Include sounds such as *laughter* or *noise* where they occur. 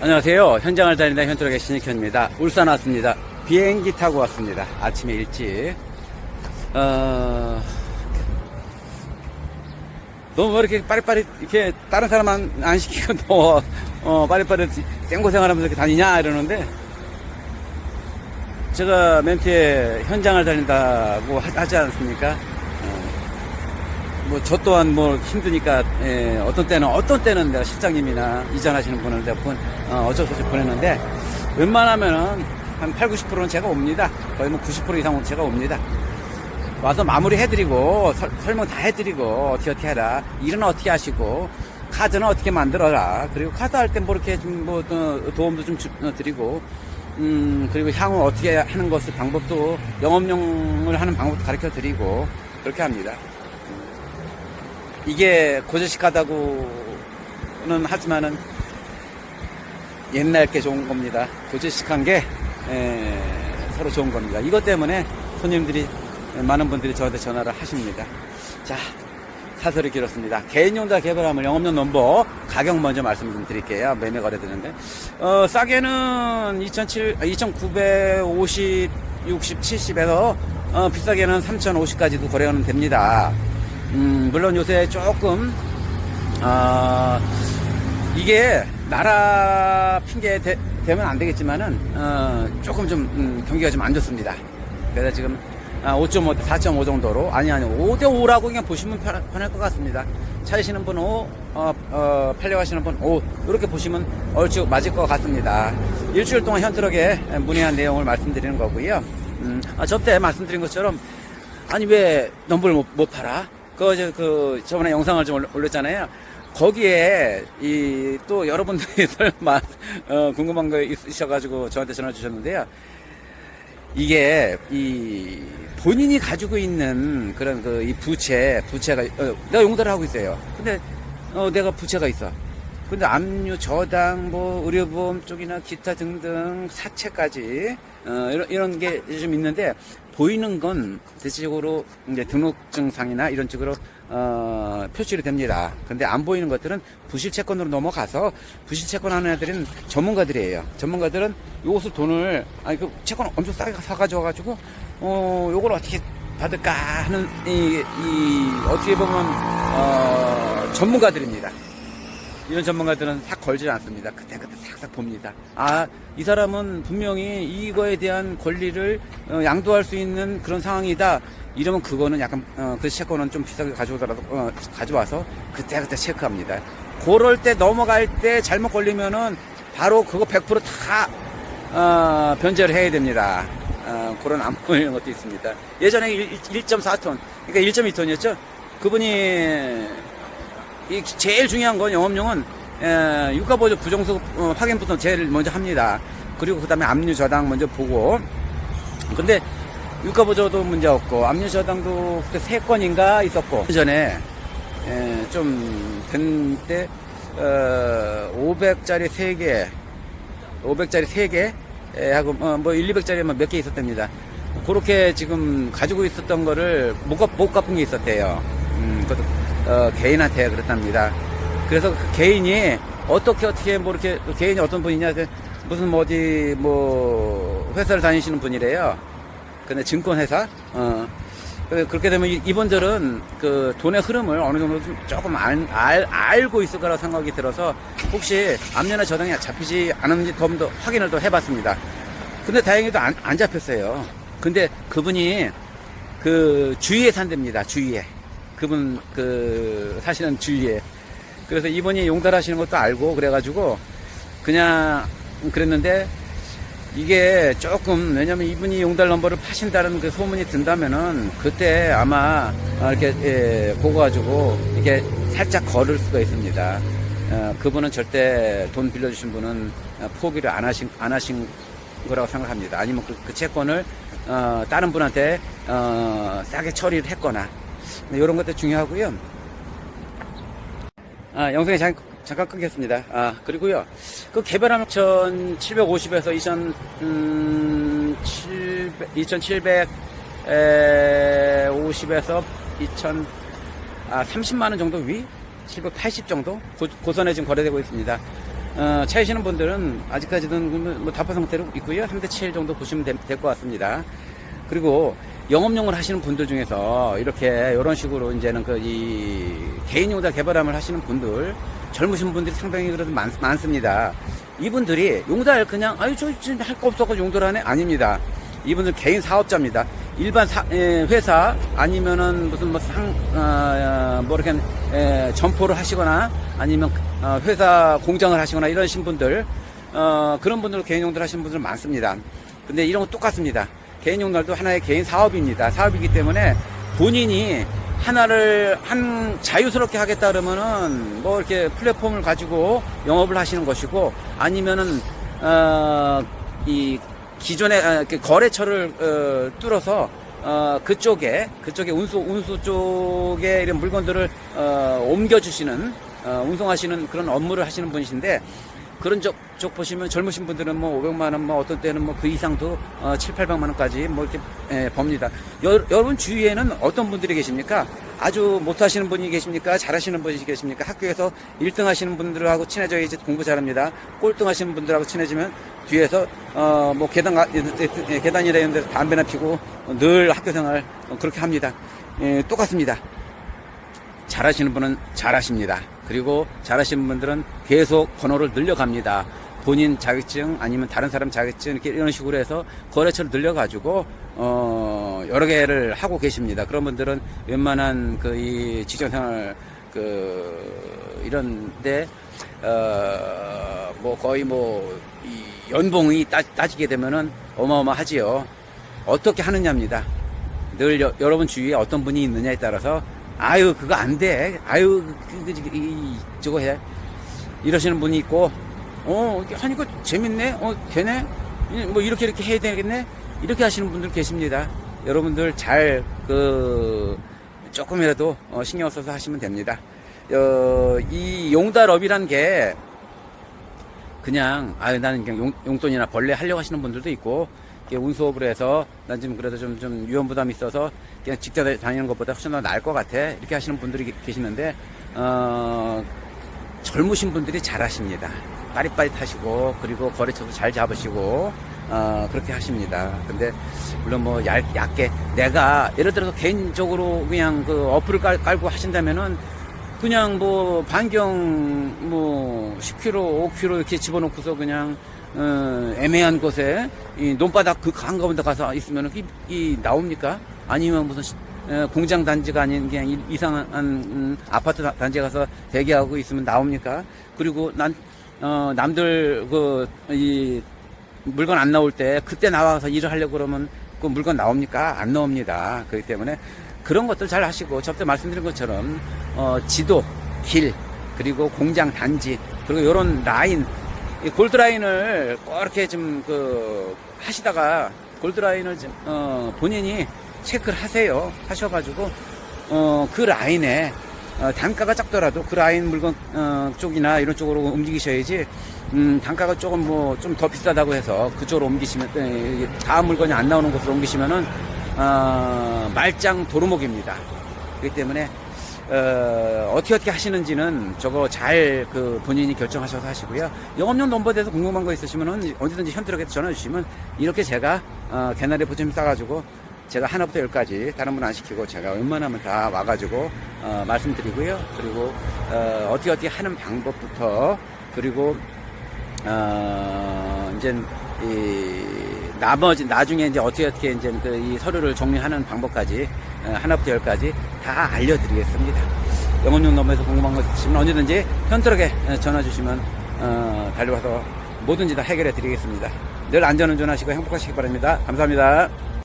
안녕하세요. 현장을 다닌다 현트럭의 신익현입니다. 울산 왔습니다. 비행기 타고 왔습니다. 아침에 일찍. 어, 너무 왜 이렇게 빠릿빠릿, 이렇게 다른 사람 안, 안 시키고 너, *laughs* 어, 빠릿빠릿 생고생활 하면서 이렇게 다니냐? 이러는데, 제가 멘트에 현장을 다닌다고 하- 하지 않습니까? 뭐저 또한 뭐 힘드니까 예, 어떤 때는 어떤 때는 내가 실장님이나 이전하시는 분을 내가 본, 어, 어쩔 수 없이 보냈는데 웬만하면은 한 8, 90%는 제가 옵니다. 거의 뭐 90% 이상은 제가 옵니다. 와서 마무리 해드리고 설, 설명 다 해드리고 어떻게 어떻게 해라 일은 어떻게 하시고 카드는 어떻게 만들어라 그리고 카드 할 때 뭐 이렇게 좀뭐 도움도 좀 주- 어, 드리고 음 그리고 향후 어떻게 하는 것을 방법도 영업용을 하는 방법도 가르쳐 드리고 그렇게 합니다. 이게 고지식하다고는 하지만은 옛날 게 좋은 겁니다. 고지식한 게 에, 서로 좋은 겁니다. 이것 때문에 손님들이 많은 분들이 저한테 전화를 하십니다. 자, 사설이 길었습니다. 개인용자 개발함을 영업용 넘버 가격 먼저 말씀 좀 드릴게요. 매매 거래되는데 어, 싸게는 2,700, 2,950, 60, 70에서 어, 비싸게는 3,050까지도 거래는 됩니다. 음, 물론 요새 조금 아, 이게 나라 핑계 대, 되면 안 되겠지만은 어, 조금 좀 음, 경기가 좀 안 좋습니다. 그래서 지금 아, 5.5, 4.5 정도로 아니 아니 5대 5라고 그냥 보시면 편, 편할 것 같습니다. 찾으시는 분 5, 어, 어, 팔려가시는 분 5, 이렇게 보시면 얼추 맞을 것 같습니다. 일주일 동안 현트럭에 문의한 내용을 말씀드리는 거고요. 음, 아, 저때 말씀드린 것처럼 아니 왜 넘버를 못, 못 팔아? 그, 저, 그, 저번에 영상을 좀 올렸잖아요. 거기에, 이, 또 여러분들이 *laughs* 설마, 어, 궁금한 거 있으셔가지고 저한테 전화 주셨는데요. 이게, 이, 본인이 가지고 있는 그런 그, 이 부채, 부채가, 어, 내가 용달을 하고 있어요. 근데, 어, 내가 부채가 있어. 근데 압류, 저당, 뭐, 의료보험 쪽이나 기타 등등 사채까지, 어, 이런, 이런 게 좀 있는데, 보이는 건 대체적으로 이제 등록증상이나 이런 식으로, 어, 표시를 됩니다. 근데 안 보이는 것들은 부실 채권으로 넘어가서 부실 채권 하는 애들은 전문가들이에요. 전문가들은 요것을 돈을, 아니, 그 채권 엄청 싸게 사가지고가지고, 어, 요걸 어떻게 받을까 하는, 이, 이, 어떻게 보면, 어, 전문가들입니다. 이런 전문가들은 싹 걸지 않습니다. 그때그때 싹싹 봅니다. 아, 이 사람은 분명히 이거에 대한 권리를 어, 양도할 수 있는 그런 상황이다. 이러면 그거는 약간, 어, 그 채권은 좀 비싸게 가져오더라도, 어, 가져와서 그때그때 체크합니다. 그럴 때 넘어갈 때 잘못 걸리면은 바로 그거 100%다, 어, 변제를 해야 됩니다. 어, 그런 안 보이는 *laughs* 것도 있습니다. 예전에 1.4톤, 그러니까 1.2톤이었죠? 그분이 이 제일 중요한 건 영업용은 에, 유가보조 부정수 어, 확인부터 제일 먼저 합니다. 그리고 그 다음에 압류 저당 먼저 보고 근데 유가보조도 문제 없고 압류 저당도 그때 세 건인가 있었고 그 전에 좀 된때 어, 500짜리 3개 500짜리 3개 하고 어, 뭐 1, 200짜리 몇 개 있었답니다. 그렇게 지금 가지고 있었던 거를 못, 갚- 못 갚은 게 있었대요. 음, 그것도 어, 개인한테 그랬답니다. 그래서 그 개인이 어떻게 어떻게 뭐 이렇게 그 개인이 어떤 분이냐 그 무슨 뭐 어디 뭐 회사를 다니시는 분이래요. 근데 증권회사 어 그- 그렇게 되면 이- 이분들은 그 돈의 흐름을 어느 정도 좀 조금 알, 알, 알고 있을 거라고 생각이 들어서 혹시 압류나 저당이 잡히지 않은지 좀더 확인을 또 해봤습니다. 근데 다행히도 안, 안 잡혔어요. 근데 그분이 그 주위에 산답니다. 주위에. 그분 그 사시는 주위에. 그래서 이분이 용달 하시는 것도 알고 그래가지고 그냥 그랬는데 이게 조금 왜냐면 이분이 용달 넘버를 파신다는 그 소문이 든다면은 그때 아마 어, 이렇게 예, 보고 가지고 이렇게 살짝 걸을 수가 있습니다. 어, 그분은 절대 돈 빌려주신 분은 어, 포기를 안 하신 안 하신 거라고 생각합니다. 아니면 그, 그 채권을 어, 다른 분한테 어, 싸게 처리를 했거나 이런 것도 중요하고요. 아, 영상에 잠, 잠깐 끊겠습니다. 아, 그리고요. 그 개발하면 1750에서 2000, 음, 700, 2750에서 2000, 아, 30만원 정도 위? 780 정도? 고, 고선에 지금 거래되고 있습니다. 어, 차이시는 분들은 아직까지는 뭐 답화 상태로 있고요. 3대 7 정도 보시면 될 것 같습니다. 그리고 영업용을 하시는 분들 중에서 이렇게 이런 식으로 이제는 그 이 개인 용달 개발함을 하시는 분들 젊으신 분들이 상당히 그래도 많, 많습니다. 이분들이 용달 그냥 아유 저 지금 할 거 없어서 용달 하네 아닙니다. 이분들 개인 사업자입니다. 일반 사- 에, 회사 아니면은 무슨 뭐 상, 어, 뭐 이렇게 에, 점포를 하시거나 아니면 어, 회사 공장을 하시거나 이러신 분들 어, 그런 분들 개인 용달 하시는 분들 많습니다. 근데 이런 거 똑같습니다. 개인 용달도 하나의 개인 사업입니다. 사업이기 때문에 본인이 하나를 한 자유스럽게 하겠다 그러면은 뭐 이렇게 플랫폼을 가지고 영업을 하시는 것이고 아니면은 어 이 기존의 아, 그 거래처를 어, 뚫어서 어, 그쪽에 그쪽에 운수 운수 쪽에 이런 물건들을 어, 옮겨 주시는 어, 운송하시는 그런 업무를 하시는 분이신데 그런 쪽, 쪽 보시면 젊으신 분들은 뭐 500만 원, 뭐 어떤 때는 뭐 그 이상도 어, 7, 800만 원까지 뭐 이렇게 예, 법니다. 여, 여러분 주위에는 어떤 분들이 계십니까? 아주 못하시는 분이 계십니까? 잘하시는 분이 계십니까? 학교에서 1등 하시는 분들하고 친해져야지 공부 잘합니다. 꼴등 하시는 분들하고 친해지면 뒤에서 어, 뭐 계단, 가- 예, 계단이라 이런 데서 담배나 피고 늘 학교 생활 어, 그렇게 합니다. 예, 똑같습니다. 잘하시는 분은 잘하십니다. 그리고 잘하시는 분들은 계속 번호를 늘려갑니다. 본인 자격증 아니면 다른 사람 자격증 이렇게 이런 식으로 해서 거래처를 늘려가지고 어 여러 개를 하고 계십니다. 그런 분들은 웬만한 그 이 직장생활 그 이런데 어뭐 거의 뭐이 연봉이 따, 따지게 되면은 어마어마하지요. 어떻게 하느냐입니다. 늘 여, 러분 주위에 어떤 분이 있느냐에 따라서 아유 그거 안 돼. 아유 그, 그, 저거 해. 이러시는 분이 있고 어 하니까 재밌네. 어 되네. 이, 뭐 이렇게 이렇게 해야 되겠네. 이렇게 하시는 분들 계십니다. 여러분들 잘 그 조금이라도 어, 신경 써서 하시면 됩니다. 어, 이 용달업이란 게 그냥 아유 나는 그냥 용, 용돈이나 벌레 하려고 하시는 분들도 있고 이렇게 운수업을 해서 난 지금 그래도 좀, 좀 위험 부담이 있어서 그냥 직접 다니는 것보다 훨씬 더 나을 것 같아. 이렇게 하시는 분들이 계- 계시는데 어, 젊으신 분들이 잘 하십니다. 빠릿빠릿하시고 그리고 거래처도 잘 잡으시고 어, 그렇게 하십니다. 근데 물론 뭐 얇, 얇게 내가 예를 들어서 개인적으로 그냥 그 어플을 깔, 깔고 하신다면은 그냥 뭐 반경 뭐 10km, 5km 이렇게 집어넣고서 그냥 어, 애매한 곳에 이 논바닥 그 한가운데 가서 있으면 이, 이 나옵니까? 아니면 무슨 시- 어, 공장 단지가 아닌 그냥 이- 이상한 음, 아파트 다- 단지에 가서 대기하고 있으면 나옵니까? 그리고 난 어, 남들 그 이 물건 안 나올 때 그때 나와서 일을 하려고 그러면 그 물건 나옵니까? 안 나옵니다. 그렇기 때문에 그런 것들 잘 하시고 저때 말씀드린 것처럼 어, 지도, 길, 그리고 공장 단지, 그리고 이런 라인, 이 골드 라인을 꼭 이렇게 좀 그 하시다가 골드 라인을 좀, 어, 본인이 체크를 하세요. 하셔가지고 어, 그 라인에 어, 단가가 작더라도 그 라인 물건 어, 쪽이나 이런 쪽으로 움직이셔야지 음, 단가가 조금 뭐 좀 더 비싸다고 해서 그쪽으로 옮기시면 에, 다음 물건이 안 나오는 곳으로 옮기시면은 어, 말짱 도루묵입니다. 그렇기 때문에 어, 어떻게 어떻게 하시는지는 저거 잘 그 본인이 결정하셔서 하시고요. 영업용 넘버에 대해서 궁금한 거 있으시면은 언제든지 현트럭에 전화 주시면 이렇게 제가 어, 개나리 보점 싸가지고 제가 하나부터 열까지 다른 분 안 시키고 제가 웬만하면 다 와가지고 어, 말씀드리고요. 그리고 어, 어떻게 어떻게 하는 방법부터 그리고 어, 이제 이 나머지 나중에 이제 어떻게 어떻게 이제 그 이 서류를 정리하는 방법까지 어, 하나부터 열까지 다 알려드리겠습니다. 영업용 넘버에서 궁금한 거 있으시면 언제든지 현트럭에 어, 전화 주시면 어, 달려와서 뭐든지 다 해결해 드리겠습니다. 늘 안전운전하시고 행복하시기 바랍니다. 감사합니다.